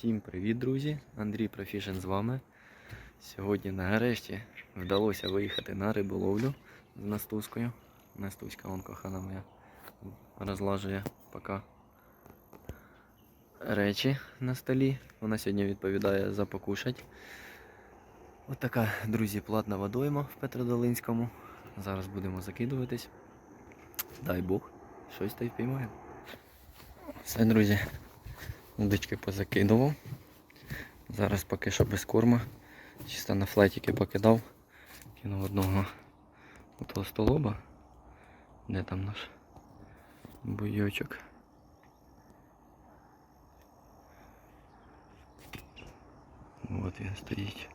Всім привіт, друзі! Андрій Профішен з вами. Сьогодні нарешті вдалося виїхати на риболовлю з Настузкою. Настуська, вон кохана моя, розлажує поки речі на столі. Вона сьогодні відповідає за покушать. Ось така, друзі, платна водойма в Петродолинському. Зараз будемо закидуватись. Дай Бог, щось та й впіймаємо. Все, друзі. Удочки позакидував. Зараз поки що без корма. Чисто на флетики покидав. Кинув одного толстолоба. Де там наш бойочок? От він стоїть.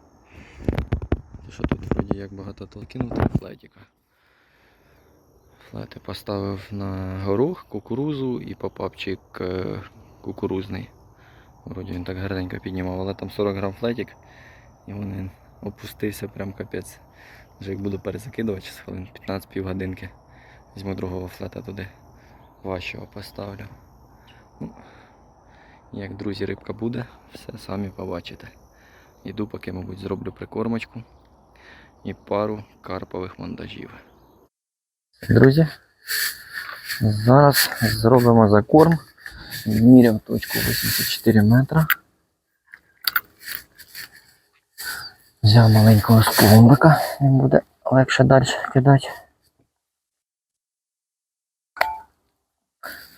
Що тут вроді як багато толкинув, там флетика. Флети поставив на горох, кукурузу і попапчик е, кукурузний. Вроді він так гарненько піднімав, але там 40 грам флетик і він опустився прям капець. Вже як буду перезакидувати, через хвилин 15 півгодинки. Візьму другого флета туди. Важчого поставлю. Ну, як друзі, рибка буде, все самі побачите. Іду, поки, мабуть, зроблю прикормочку і пару карпових монтажів. Друзі, зараз зробимо закорм. Відміряв точку 84 метра. Взяв маленького спомбика, він буде легше далі кидати.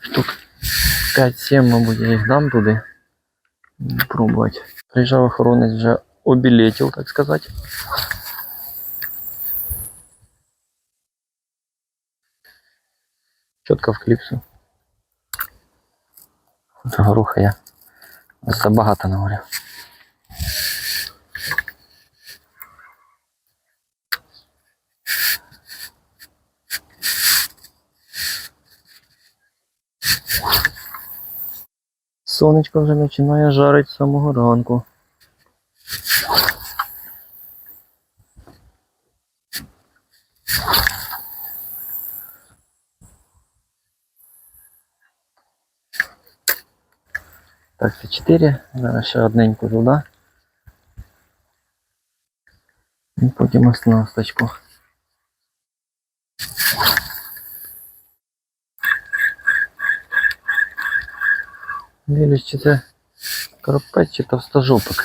Штук 5-7, мабуть, я їх дам туди. Пробувати. Приїжджав охоронець вже обілетів, так сказати. Чітко в кліпсу. Цього руха я забагато наговорив. Сонечко вже починає жарити з самого ранку. Так, це 4. Зараз ще одненьку туди. І потім оснасточку. Дивлюсь, чи це коропець чи товстожопик.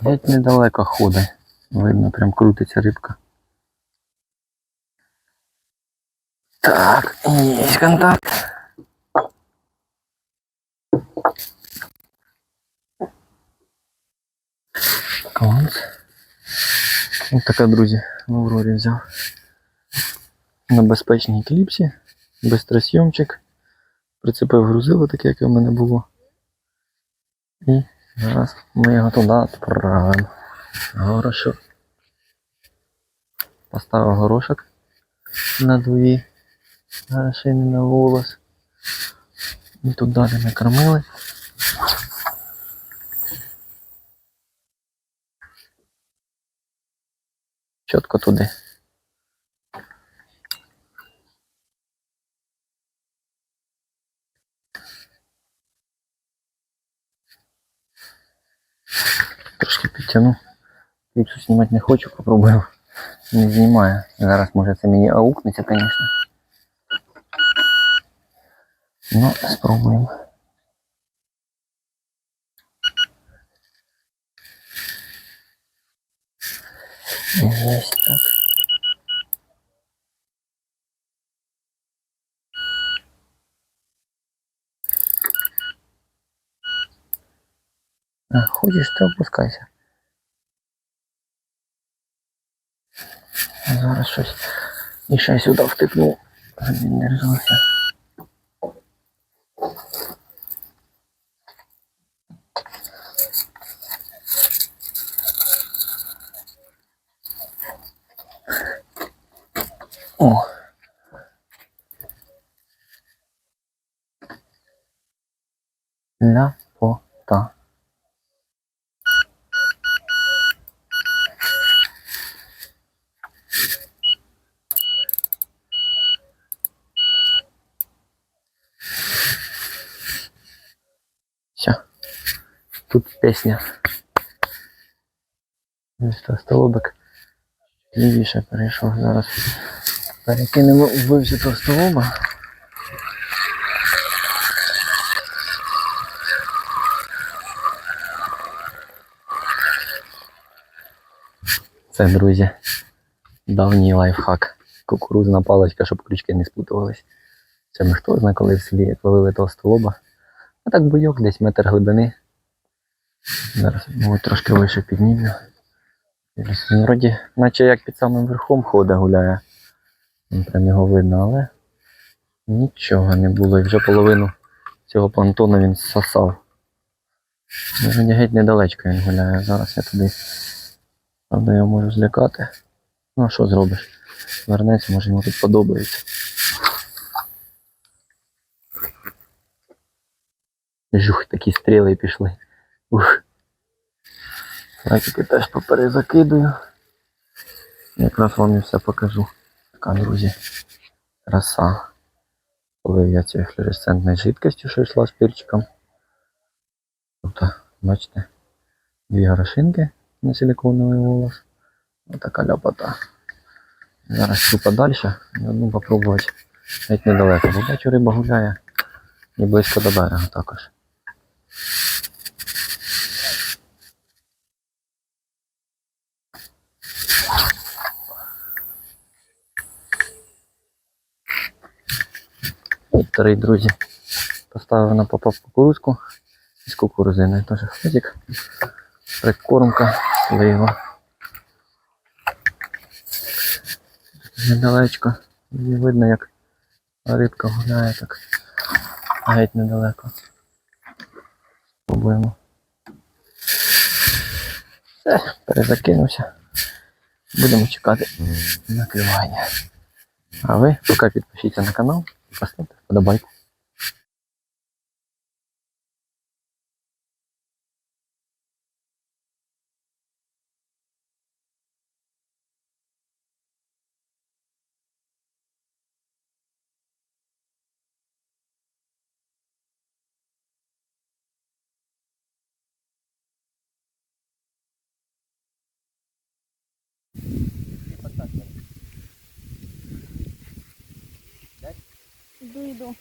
Геть недалеко ходить. Видно, прям крутиться рибка. Так, є контакт. Клас. Ось така, друзі, в Аврорі взяв. На безпечній кліпсі, безтрасйомчик. Прицепив грузило таке, яке в мене було. І зараз ми його туди відправимо. Горошок. Поставив горошок на дві горошини на волос. І тут далі накормили. Чітко туди. Трошки підтягну. Кліпсу знімати не хочу, попробую. Не знімаю. Зараз може це мені аукнеться, звісно. Ну, спробуємо. Ось так. А, ходиш, ти опускайся. Зараз щось і ще сюди втикнув, щоб він не О. Ляпота. Все. тут пісня. Ось то столобик. Лівіше перейшов. Зараз перекинемо вбивцю того столоба. Це, друзі, давній лайфхак. Кукурузна паличка, щоб крючки не спутувались. Це ми хто знає, коли в селі ловили того столоба. А так бойок, десь метр глибини. Зараз ну, трошки вище піднімлю. Вроді, наче як під самим верхом ходить, гуляє. Прям його видно, але нічого не було. І вже половину цього понтону він сосав. Ну, Вроді геть недалечко він гуляє. Зараз я туди. Правда, його можу злякати. Ну а що зробиш? Вернеться, може йому тут подобається. Жух, такі стріли пішли. Ух. Фракіки теж поперезакидую. Якраз вам і все покажу. Така, друзі, краса. Полив я цією флюоресцентною жидкістю, що йшла з пірчиком. Тобто, бачите, дві горошинки на силиконовий волос. Отака ляпота. Зараз йду подальше одну попробувати навіть недалеко. Бо бачу, риба гуляє і близько до берега також. І старий друзі. Поставив на попап кукурузку з кукурузиною теж хлопчик. Прикормка, слива. Недалечко. Її видно, як рибка гуляє так. Геть недалеко. Спробуємо. Все, перезакинувся. Будемо чекати накривання. А ви поки підпишіться на канал і поставте Ano the bike. Іду, іду.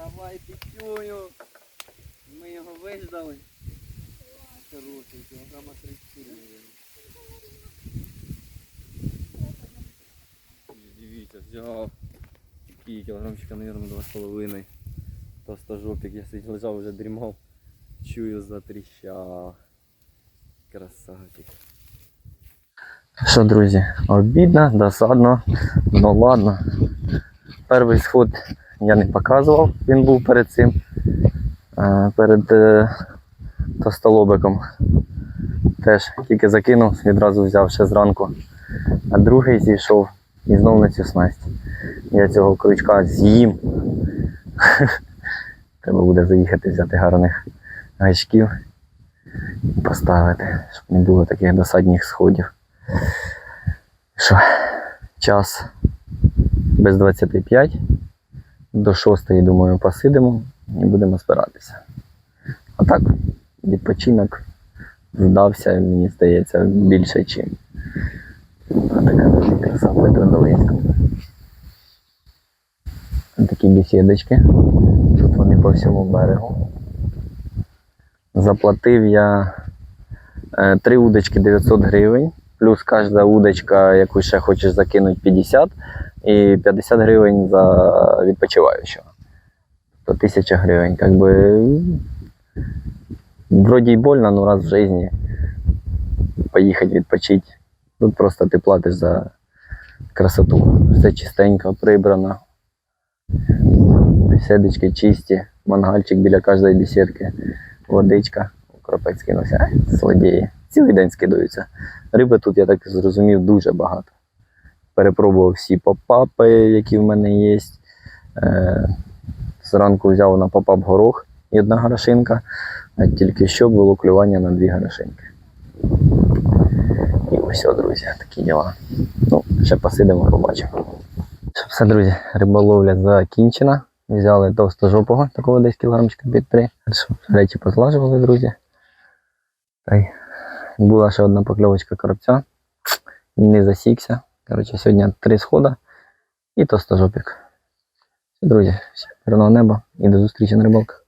Давай пітюню. Ми його виждали. Хороший, кілограма 34, Дивіться, взяв. Такий кілограмчика, мабуть, два з половиною. Толстожопик, я сидів, лежав, вже дрімав. Чую, затріщав. Красавчик. Що, друзі, обідно, досадно, ну ладно. Перший сход я не показував, він був перед цим. Е, Перед е, тостолобиком. Теж тільки закинув, відразу взяв ще зранку. А другий зійшов і знов на цю снасть. Я цього крючка з'їм. Треба буде заїхати взяти гарних гачків і поставити, щоб не було таких досадніх сходів. Що, час без 25 до 6, думаю, посидимо і будемо збиратися. А так, відпочинок вдався, мені здається, більше, чим. А така дуже краса Петродолинська. Такі бесідочки. Тут вони по всьому берегу. Заплатив я е, три удочки 900 гривень, плюс кожна удочка, яку ще хочеш закинути 50, і 50 гривень за відпочиваючого. То 1000 гривень. Как би Вроді й больно, ну раз в житті поїхати відпочити. Тут просто ти платиш за красоту. Все чистенько, прибрано. Беседочки чисті, мангальчик біля кожної бесідки, водичка, кропець скинувся. Ай, Злодії. Цілий день скидаються. Риби тут, я так зрозумів, дуже багато. Перепробував всі попапи, які в мене є. Е, зранку взяв на попап горох і одна горошинка, а тільки що було клювання на дві горошинки. І ось, друзі, такі діла. Ну, ще посидимо, побачимо. Все, друзі, риболовля закінчена. Взяли товстожопого, такого десь кілограмчика під три. Речі позлажували, друзі. Була ще одна покльовочка коробця. Не засікся. Коротше, сьогодні три схода і товстожопик. Все, друзі, всім мирного неба і до зустрічі на рибалках.